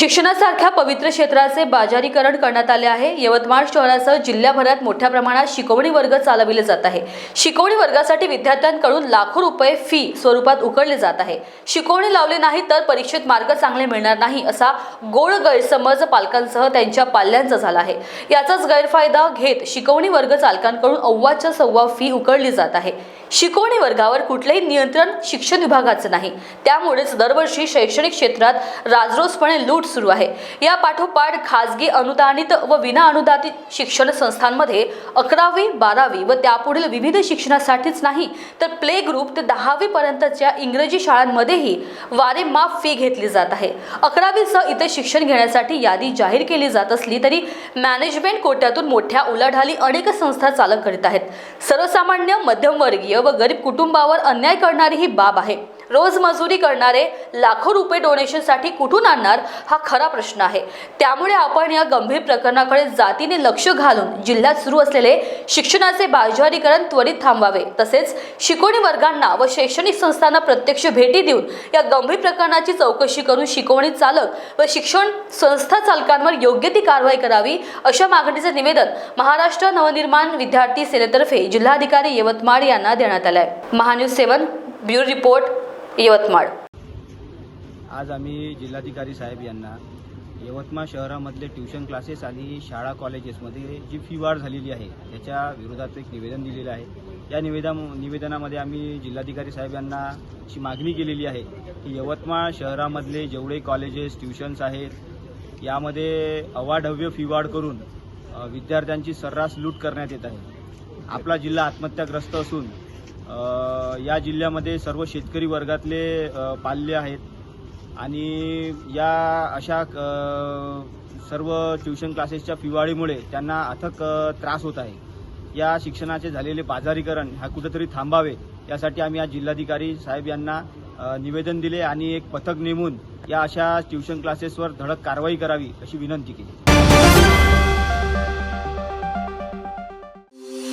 शिक्षणासारख्या पवित्र क्षेत्राचे बाजारीकरण करण्यात आले आहे. यवतमाळ शहरासह जिल्ह्याभरात मोठ्या प्रमाणात शिकवणी वर्ग चालविले जात आहे. शिकवणी वर्गासाठी विद्यार्थ्यांकडून लाखो रुपये फी स्वरूपात उकळले जात आहे. शिकवणी लावली नाही तर परीक्षेत मार्ग चांगले मिळणार नाही असा गोड गैरसमज पालकांसह त्यांच्या पाल्यांचा झाला आहे. याचाच गैरफायदा घेत शिकवणी वर्ग चालकांकडून अव्वाच्या सव्वा फी उकळली जात आहे. शिकवणी वर्गावर कुठलेही नियंत्रण शिक्षण विभागाचं नाही. त्यामुळेच दरवर्षी शैक्षणिक क्षेत्रात राजरोसपणे लूट सुरू आहे. या पाठोपाठ खाजगी अनुदानित व विना अनुदानित शिक्षण संस्थांमध्ये अकरावी बारावी व त्यापुढील विविध शिक्षणासाठीच नाही तर प्ले ग्रुप ते दहावी पर्यंतच्या इंग्रजी शाळांमध्येही वारे माफ फी घेतली जात आहे. अकरावीसह इतर शिक्षण घेण्यासाठी यादी जाहीर केली जात असली तरी मॅनेजमेंट कोट्यातून मोठ्या उलाढाली अनेक संस्था चालक करीत आहेत. सर्वसामान्य मध्यमवर्गीय व गरीब कुटुंबावर अन्याय करणारी ही बाब आहे. रोज मजुरी करणारे लाखो रुपये डोनेशनसाठी कुठून आणणार हा खरा प्रश्न आहे. त्यामुळे आपण या गंभीर प्रकरणाकडे जातीने लक्ष घालून जिल्ह्यात सुरू असलेले शिक्षणाचे बाजारीकरण त्वरित थांबवावे. तसेच शिकवणी वर्गांना व शैक्षणिक संस्थांना प्रत्यक्ष भेटी देऊन या गंभीर प्रकरणाची चौकशी करून शिकवणी चालक व शिक्षण संस्था चालकांवर योग्य ती कारवाई करावी अशा मागणीचे निवेदन महाराष्ट्र नवनिर्माण विद्यार्थी सेनेतर्फे जिल्हाधिकारी यवतमाळ यांना देण्यात आलंय. महान्यूज सेवन ब्युरो रिपोर्ट. यवतमाळ. आज आम्ही जिल्हाधिकारी साहेब यांना यवतमाळ शहरामधले ट्युशन क्लासेस आणि शाळा कॉलेजेसमध्ये जी फी वाढ झालेली आहे त्याच्या विरोधात एक निवेदन दिलेलं आहे. या निवेदन निवेदनामध्ये आम्ही जिल्हाधिकारी साहेब यांना अशी मागणी केलेली आहे की यवतमाळ शहरामधले जेवढे कॉलेजेस ट्युशन्स आहेत यामध्ये अवाढव्य फी वाढ करून विद्यार्थ्यांची सर्रास लूट करण्यात येत आहे. आपला जिल्हा आत्महत्याग्रस्त असून या जिल्ह्यामध्ये सर्व शेतकरी वर्गातले पाल्य आहेत. आणि या अशा सर्व ट्युशन क्लासेसच्या फिवाळीमुळे त्यांना अथक त्रास होत आहे. या शिक्षणाचे झालेले बाजारीकरण हा कुठेतरी थांबावे यासाठी आम्ही आज जिल्हाधिकारी साहेब यांना निवेदन दिले आणि एक पथक नेमून या अशा ट्युशन क्लासेसवर धडक कारवाई करावी अशी विनंती केली.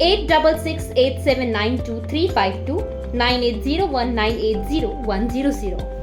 eight double six eight seven nine two three five two nine eight zero one nine eight zero one zero zero.